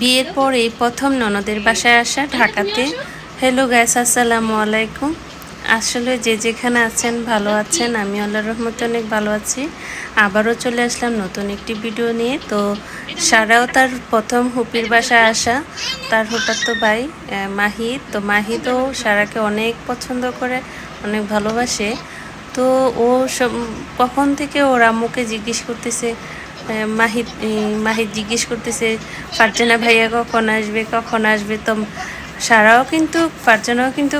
বিয়ের পর এই প্রথম ননদের বাসায় আসা ঢাকাতে। হ্যালো গ্যাস আসসালামু আলাইকুম। আসলে যে যেখানে আছেন, ভালো আছেন, আমি আল্লাহ রহমতে অনেক ভালো আছি। আবারও চলে আসলাম নতুন একটি ভিডিও নিয়ে। তো সারাও তার প্রথম হুপির বাসায় আসা, তার হঠাৎ তো ভাই মাহি তো মাহি তো সারাকে অনেক পছন্দ করে, অনেক ভালোবাসে। তো ও সব, কখন থেকে ওর আম্মুকে জিজ্ঞেস করতেছে মাহিদ উম, মাহিদ জিজ্ঞেস করতেছে ফারজানা ভাইয়া কখন আসবে কখন আসবে? তো সারাও কিন্তু ফারজানাও কিন্তু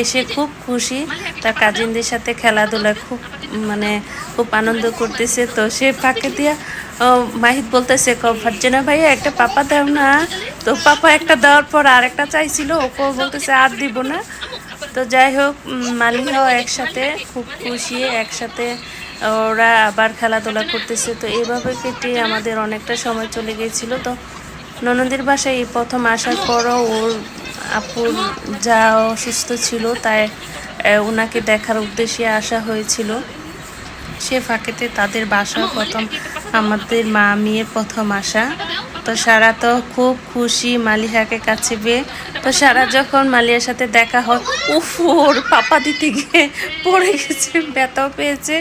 এসে খুব খুশি। তার কাজিনদের সাথে খেলাধুলা খুব মানে খুব আনন্দ করতেছে। তো সে ফাঁকে দিয়া ও, মাহিদ বলতেছে ক ফারজানা ভাইয়া একটা পাপা দাও না। তো পাপা একটা দেওয়ার পর আরেকটা চাইছিল ওকে বলতেছে আর দিব না। তো যাই হোক মালিহাও একসাথে খুব খুশি, একসাথে ওরা আবার খেলাধুলা করতেছে। তো এইভাবে কেটে আমাদের অনেকটা সময় চলে গিয়েছিল। তো ননদের বাসায় এই প্রথম আসার পরও ওর আপুর যা অসুস্থ ছিল, তাই ওনাকে দেখার উদ্দেশ্যে আসা হয়েছিল। সে ফাঁকেতে তাদের বাসা প্রথম, আমাদের মা মেয়ের প্রথম আসা। তো সারা তো খুব খুশি মালিহাকে কাছে পেয়ে। তো সারা যখন মালিয়ার সাথে দেখা হয়, উফ, ওর পাপা দিতে গিয়ে পড়ে গেছে ব্যথাও পেয়েছে।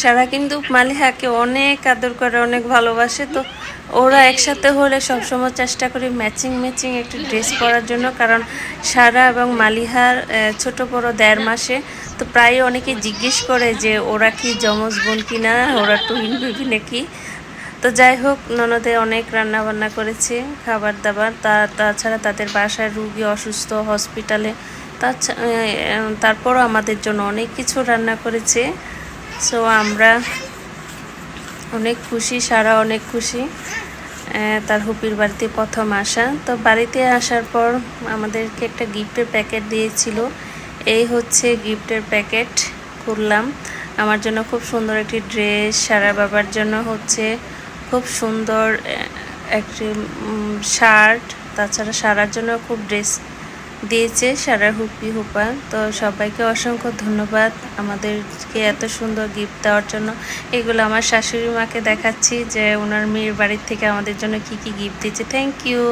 সারা কিন্তু মালিহাকে অনেক আদর করে, অনেক ভালোবাসে। তো ওরা একসাথে হলে সবসময় চেষ্টা করি ম্যাচিং ম্যাচিং একটু ড্রেস পরার জন্য। কারণ সারা এবং মালিহার ছোট বড় দেড় মাসে তো প্রায় অনেকে জিজ্ঞেস করে যে, ওরা কি যমজ বোন কিনা? ওরা টুইন বেবি নাকি? তো যাই হোক, ননদে অনেক রান্না বান্না করেছে, খাবার দাবার। তা, তাছাড়া তাদের বাসায় রুগী অসুস্থ হসপিটালে তারপরও আমাদের জন্য অনেক কিছু রান্না করেছে। সো আমরা অনেক খুশি, সারা অনেক খুশি। তার হুপির বাড়িতে প্রথম আসা। তো বাড়িতে আসার পর আমাদেরকে একটা গিফটের প্যাকেট দিয়েছিল। এই হচ্ছে গিফটের প্যাকেট করলাম আমার জন্য খুব সুন্দর একটি ড্রেস, সারা বাবার জন্য হচ্ছে খুব সুন্দর একটি শার্ট। তাছাড়া সারার জন্য খুব ড্রেস দিয়েছে সারা হুপি হুপা। তো সবাইকে অসংখ্য ধন্যবাদ আমাদেরকে এত সুন্দর গিফট দেওয়ার জন্য। এগুলো আমার শাশুড়ি মাকে দেখাচ্ছি যে ওনার মেয়ের বাড়ির থেকে আমাদের জন্য কি কি গিফট দিয়েছে। Thank you